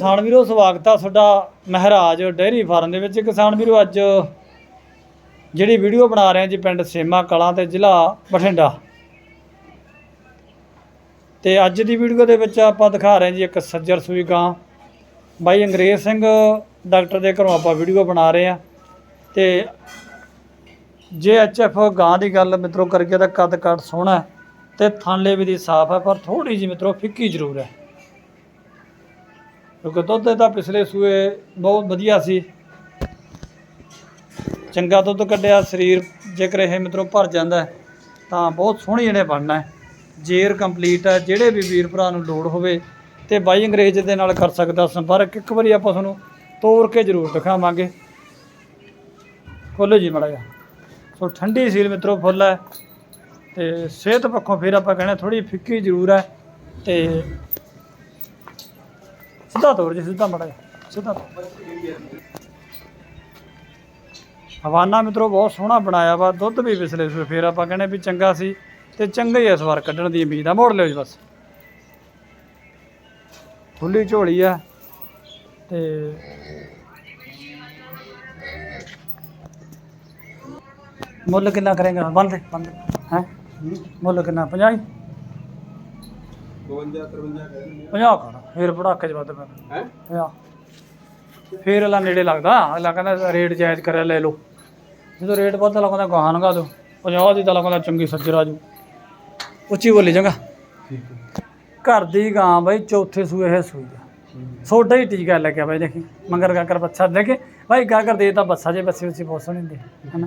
ਕਿਸਾਨ ਵੀਰੋ, ਸਵਾਗਤ ਆ ਤੁਹਾਡਾ ਮਹਾਰਾਜ ਡੇਅਰੀ ਫਾਰਮ ਦੇ ਵਿੱਚ। ਕਿਸਾਨ ਵੀਰੋ, ਅੱਜ ਜਿਹੜੀ ਵੀਡੀਓ ਬਣਾ ਰਹੇ ਹਾਂ ਜੀ ਪਿੰਡ ਸੇਮਾ ਕਲਾਂ ਤੇ ਜ਼ਿਲ੍ਹਾ ਬਠਿੰਡਾ। ਤੇ ਅੱਜ ਦੀ ਵੀਡੀਓ ਦੇ ਵਿੱਚ ਆਪਾਂ ਦਿਖਾ ਰਹੇ ਹਾਂ ਜੀ ਇੱਕ ਸੱਜਰ ਸੂਈ ਗਾਂ। ਬਾਈ ਅੰਗਰੇਜ਼ ਸਿੰਘ, ਡਾਕਟਰ ਦੇ ਘਰੋਂ ਆਪਾਂ ਵੀਡੀਓ ਬਣਾ ਰਹੇ ਹਾਂ। ਤੇ ਜੇ ਐਚਐਫ ਗਾਂ ਦੀ ਗੱਲ ਮਿੱਤਰੋ ਕਰਕੇ ਤਾਂ ਕੱਦ ਕੱਟ ਸੋਹਣਾ ਹੈ ਤੇ ਥਾਂਲੇ ਵੀ ਦੀ ਸਾਫ਼ ਹੈ, ਪਰ ਥੋੜੀ ਜਿਹੀ ਮਿੱਤਰੋ ਫਿੱਕੀ ਜ਼ਰੂਰ ਹੈ। ਕਿਉਂਕਿ ਦੁੱਧ ਇਹਦਾ ਪਿਛਲੇ ਸੂਏ ਬਹੁਤ ਵਧੀਆ ਸੀ। ਚੰਗਾ ਦੁੱਧ ਕੱਢਿਆ, ਸਰੀਰ ਜੇਕਰ ਇਹ ਮਿੱਤਰੋ ਭਰ ਜਾਂਦਾ ਤਾਂ ਬਹੁਤ ਸੋਹਣੀ ਇਹਨੇ ਬਣਨਾ ਹੈ। ਜੇਰ ਕੰਪਲੀਟ ਹੈ, ਜਿਹੜੇ ਵੀ ਵੀਰ ਭਰਾ ਨੂੰ ਲੋੜ ਹੋਵੇ ਤੇ ਬਾਈ ਅੰਗਰੇਜ਼ ਦੇ ਨਾਲ ਕਰ ਸਕਦਾ ਸੰਪਰਕ। ਇੱਕ ਵਾਰੀ ਆਪਾਂ ਤੁਹਾਨੂੰ ਤੋੜ ਕੇ ਜ਼ਰੂਰ ਦਿਖਾਵਾਂਗੇ। ਖੋਲੋ ਜੀ ਮੜਾ ਜਾ ਸੋ ਠੰਡੀ ਸੀਲ ਮਿੱਤਰੋ ਫੁੱਲ ਹੈ ਤੇ ਸਿਹਤ ਪੱਖੋਂ ਫਿਰ ਆਪਾਂ ਕਹਿੰਦੇ ਥੋੜੀ ਫਿੱਕੀ ਜ਼ਰੂਰ ਹੈ ਤੇ ਸਿੱਧਾ ਤੋਰ ਜੀ, ਸਿੱਧਾ ਮੜਾ ਸਿੱਧਾ ਤੋਰ। ਹਵਾਨਾ ਮਿੱਤਰੋ, ਬਹੁਤ ਸੋਹਣਾ ਬਣਾਇਆ ਵਾ, ਦੁੱਧ ਵੀ ਪਿਛਲੇ ਸੂਏ ਫੇਰ ਆਪਾਂ ਕਹਿੰਦੇ ਵੀ ਚੰਗਾ ਸੀ, ਤੇ ਚੰਗਾ ਹੀ ਇਸ ਵਾਰ ਕੱਢਣ ਦੀ ਉਮੀਦ ਆ। ਮੋੜ ਲਿਓ ਜੀ ਬਸ। ਖੁੱਲੀ ਝੋਲੀ ਆ, ਤੇ ਮੁੱਲ ਕਿੰਨਾ ਕਰੇਗਾ? ਬੰਦ ਦੇ ਬੰਦ। ਹੈ? ਮੁੱਲ ਕਿੰਨਾ? 50 52 53 ਕਹਿੰਦੇ 50 ਖਾਣਾ ਫੇਰ ਪੜਾਕੇ ਚ ਵੱਧ ਪੈਣਾ ਹੈ? 50 ਫੇਰ ਅਲਾ ਨੇੜੇ ਲੱਗਦਾ ਅਲਾ ਕਹਿੰਦਾ ਰੇਟ ਜਾਇਜ਼ ਕਰਿਆ ਲੈ ਲਓ। ਜਦੋਂ ਰੇਟ ਵੱਧ ਲੱਗਦਾ ਗਾਹਾਂ ਨਗਾ ਦੋ 50 ਦੀ ਤਾਂ ਲੱਗਦਾ ਚੰਗੀ ਸੱਜਰ ਆਜੂ ਉੱਚੀ ਬੋਲੀ ਚੰਗਾ। ਠੀਕ ਹੈ। ਘਰ ਦੀ ਗਾਂ ਬਈ ਚੌਥੇ ਸੂਏ ਹੈ ਸੂਈ ਆ। ਸੋਡਾ ਹੀ ਟੀਕਾ ਲੱਗਿਆ ਬਾਈ ਦੇਖੀ। ਮੰਗਰ ਗਾਕਰ ਬੱਚਾ ਦੇਖੇ। ਭਾਈ ਗਾਕਰ ਦੇ ਤਾਂ ਬੱਸਾ ਜੇ ਬੱਸੇ ਸੋਹਣੀ ਹੁੰਦੀ ਹੈ ਹਨਾ?